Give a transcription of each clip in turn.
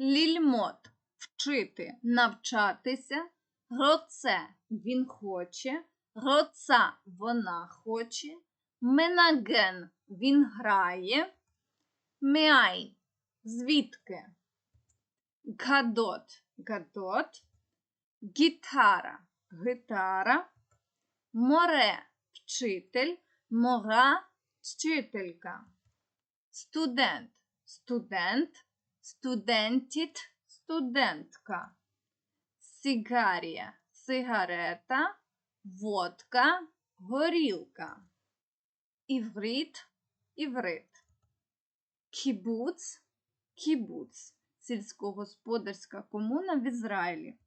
лільмот вчити, навчатися, роце він хоче, роца вона хоче, менаген він грає, меайн звідки, гадот гадот, гітара гитара, море вчитель, мора вчителька, студент студент, студентіт студентка, сигарія сигарета, водка горілка, іврит іврит, кібуц кібуц, сільськогосподарська комуна в Ізраїлі,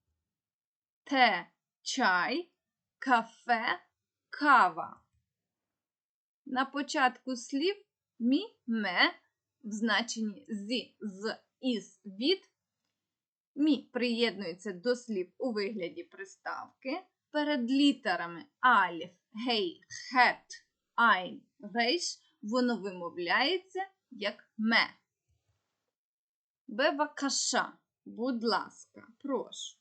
те чай, кафе, кава. На початку слів мі, ме в значенні зі, з, із, від. Мі приєднується до слів у вигляді приставки перед літерами аліф, гей, хет, айн, рейш воно вимовляється як ме. Бевакаша, будь ласка, прошу.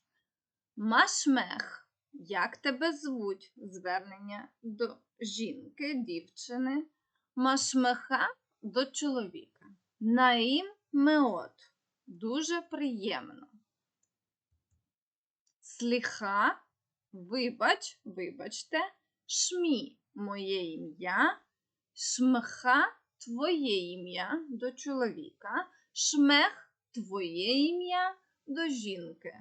Машмех, як тебе звуть? Звернення до жінки, дівчини. Машмеха до чоловіка. Наїм меот. Дуже приємно. Сліха, вибач, вибачте, шмі моє ім'я, шмха твоє ім'я до чоловіка, шмех твоє ім'я до жінки.